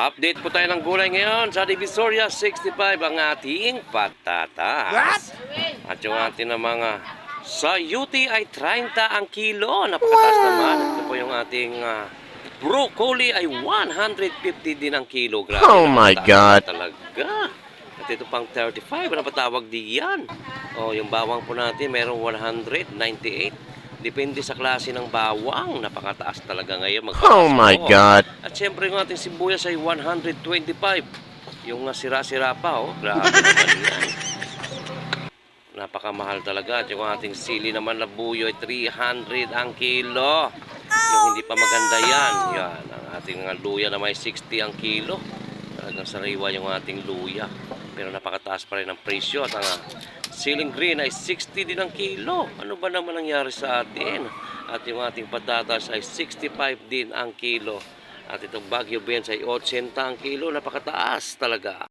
Update po tayo ng gulay ngayon sa Divisoria 65 ang ating patatas. At yung ating na mga sa UT ay 30 ang kilo. Napakataas naman. Ito po yung ating ah, broccoli ay 150 din ang kilo. Grabe, Oh my God. Talaga. At ito pang 35, ano ba tawag di yan? Oh, yung bawang po natin merong 198. Depende sa klase ng bawang. Napakataas talaga ngayon. Magpataas Oh my po. God. At syempre yung ating sibuyas ay 125. Yung sira-sira pa, oh. Grabe naman yan. Napakamahal talaga. At yung ating sili naman na buyo ay 300 ang kilo. Yung hindi pa maganda yan. Yan. Ang ating nga luya na may 60 ang kilo. Talagang sariwa yung ating luya. Pero napakataas pa rin ang presyo. At ang siling green ay 60 din ang kilo. Ano ba naman nangyari sa atin? At yung ating patatas ay 65 din ang kilo. At itong Baguio Benz ay 80 ang kilo. Napakataas talaga.